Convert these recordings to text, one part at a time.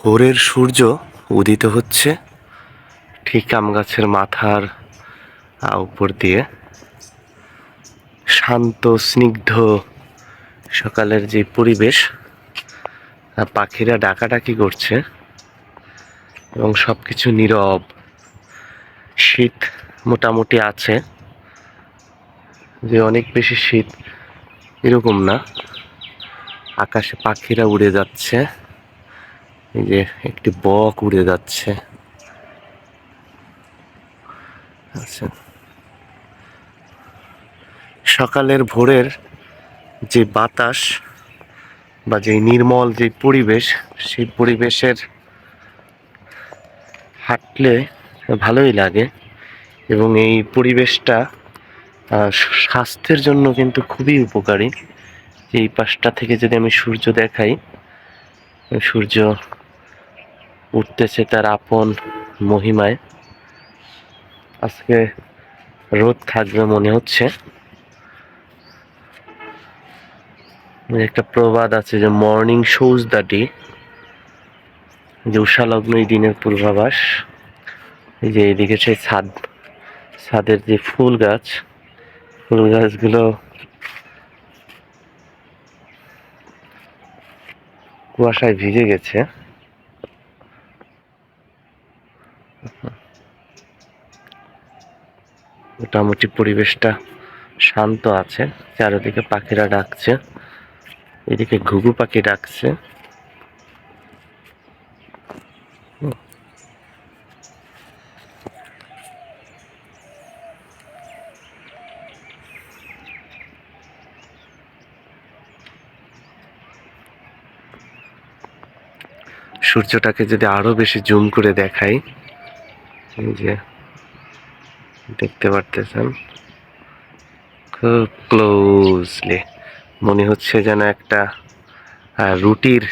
ভোরের সূর্য উদিত হচ্ছে ঠিক আম গাছের মাথার উপর দিয়ে। শান্ত, স্নিগ্ধ সকালের যে পরিবেশ পাখিরা ডাকাডাকি করছে এবং সবকিছু নীরব। শীত মোটামুটি আছে, যে অনেক বেশি শীত এরকম না। আকাশে পাখিরা উড়ে যাচ্ছে। যে একটি বক উড়ে যাচ্ছে। আচ্ছা। সকালের ভোরের যে বাতাস বা যে নির্মল যে পরিবেশ, সেই পরিবেশের হাঁটলে ভালোই লাগে এবং এই পরিবেশটা স্বাস্থ্যের জন্য কিন্তু খুবই উপকারী। এই পাশটা থেকে যদি আমি সূর্য দেখাই, সূর্য উঠতেছে তার আপন মহিমায়। আজকে রোদ থাকবে মনে হচ্ছে। একটা প্রবাদ আছে যে মর্নিং শোজ দ্য ডে যে উষালগ্ন এই দিনের পূর্বাভাস। এই যে এদিকে সেই ছাদ, ছাদের যে ফুল গাছ, ফুল গাছগুলো কুয়াশায় ভিজে গেছে। মোটামুটি পরিবেশটা শান্ত আছে। চারিদিকে পাখিরা ডাকছে। এদিকে ঘুঘু পাখি ডাকছে। সূর্যটাকে যদি আরও বেশি জুম করে দেখাই যে দেখতে পারতেছেন। খুব ক্লোজলি মনে হচ্ছে যেন একটা রুটির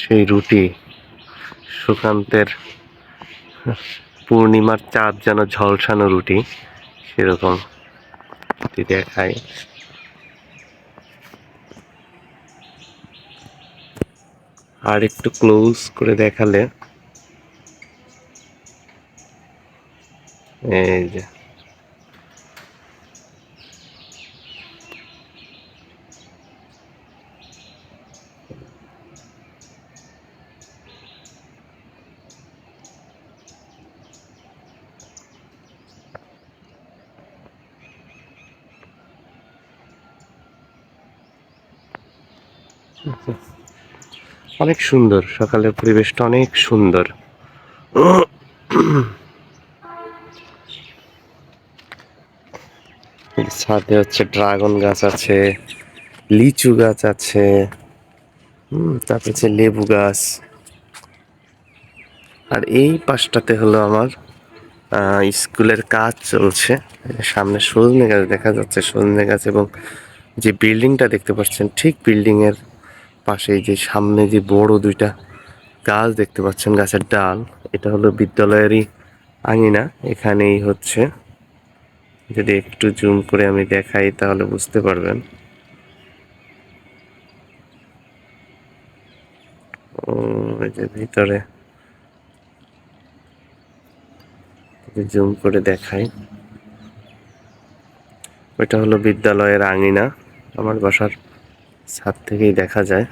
সেই রুটি সুকান্তের পূর্ণিমার চাঁদ যেন ঝলসানো রুটি, সেরকম দেখায়। আর একটু ক্লোজ করে দেখালে। এই যে। অনেক সুন্দর, সকালের পরিবেশটা অনেক সুন্দর। ছাদে হচ্ছে ড্রাগন গাছ আছে, লিচু গাছ আছে, হুম, তারপর হচ্ছে লেবু গাছ। আর এই পাশটাতে হলো আমার স্কুলের কাজ চলছে। সামনে সজনে গাছ দেখা যাচ্ছে, সজনে গাছ এবং যে বিল্ডিংটা দেখতে পাচ্ছেন, ঠিক বিল্ডিং পাশেই যে সামনে যে বড় দুইটা গাছ দেখতে পাচ্ছেন, গাছের ডাল, এটা হলো বিদ্যালয়েরই আঙিনা। এখানেই হচ্ছে। যদি একটু জুম করে আমি দেখাই তাহলে বুঝতে পারবেন। ভিতরে। জুম করে দেখাই। ওইটা হলো বিদ্যালয়ের আঙিনা, আমার বাসার ছাদ থেকেই দেখা যায়।